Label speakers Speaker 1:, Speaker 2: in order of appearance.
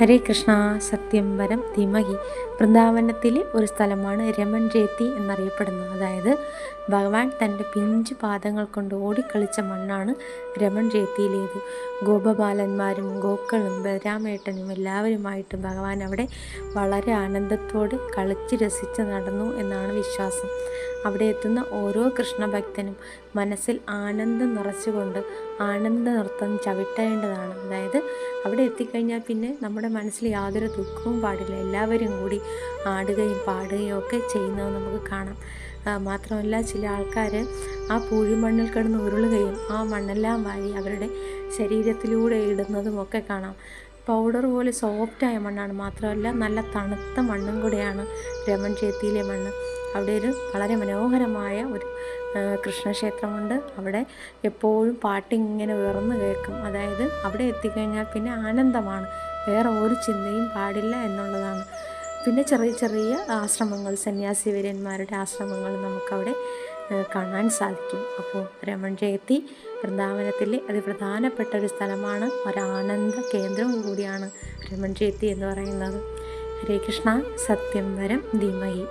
Speaker 1: ഹരേ കൃഷ്ണ സത്യം വരം വൃന്ദാവനത്തിലെ ഒരു സ്ഥലമാണ് രമൺ ജേത്തി എന്നറിയപ്പെടുന്നത്. അതായത് ഭഗവാൻ തന്റെ പിഞ്ചു പാദങ്ങൾ കൊണ്ട് ഓടിക്കളിച്ച മണ്ണാണ് രമൺ ജേത്തിയിലേത് ഗോപബാലന്മാരും ഗോക്കളും ബലരാമേട്ടനും എല്ലാവരുമായിട്ട് ഭഗവാൻ അവിടെ വളരെ ആനന്ദത്തോട് കളിച്ച് രസിച്ച് നടന്നു എന്നാണ് വിശ്വാസം. അവിടെ എത്തുന്ന ഓരോ കൃഷ്ണഭക്തനും മനസ്സിൽ ആനന്ദം നിറച്ചുകൊണ്ട് ആനന്ദ നൃത്തം ചവിട്ടേണ്ടതാണ്. അതായത് അവിടെ എത്തിക്കഴിഞ്ഞാൽ പിന്നെ നമ്മുടെ മനസ്സിൽ യാതൊരു ദുഃഖവും പാടില്ല. എല്ലാവരും കൂടി ആടുകയും പാടുകയും ഒക്കെ ചെയ്യുന്നത് നമുക്ക് കാണാം. മാത്രമല്ല ചില ആൾക്കാർ ആ പൂഴിമണ്ണിൽ കിടന്ന് ഉരുളുകയും ആ മണ്ണെല്ലാം വാരി അവരുടെ ശരീരത്തിലൂടെ ഇടുന്നതും ഒക്കെ കാണാം. പൗഡർ പോലെ സോഫ്റ്റായ മണ്ണാണ്. മാത്രമല്ല നല്ല തണുത്ത മണ്ണും കൂടെയാണ് രമൺ ചേത്തിയിലെ മണ്ണ്. അവിടെ ഒരു വളരെ മനോഹരമായ ഒരു കൃഷ്ണക്ഷേത്രമുണ്ട്. അവിടെ എപ്പോഴും പാട്ടിങ്ങനെ ഉയർന്നു കേൾക്കും. അതായത് അവിടെ എത്തിക്കഴിഞ്ഞാൽ പിന്നെ ആനന്ദമാണ്. വേറെ ഒരു ചിന്തയും പാടില്ല എന്നുള്ളതാണ്. പിന്നെ ചെറിയ ചെറിയ ആശ്രമങ്ങൾ സന്യാസിവര്യന്മാരുടെ ആശ്രമങ്ങൾ നമുക്കവിടെ കാണാൻ സാധിക്കും. അപ്പോൾ രമൺ ജയത്തി വൃന്ദാവനത്തിലെ അതിപ്രധാനപ്പെട്ട ഒരു സ്ഥലമാണ്. ഒരാനന്ദ കേന്ദ്രവും കൂടിയാണ് രമൺ ജയത്തി എന്ന് പറയുന്നത്. ഹരേ കൃഷ്ണ സത്യം വരം ധീമഹി.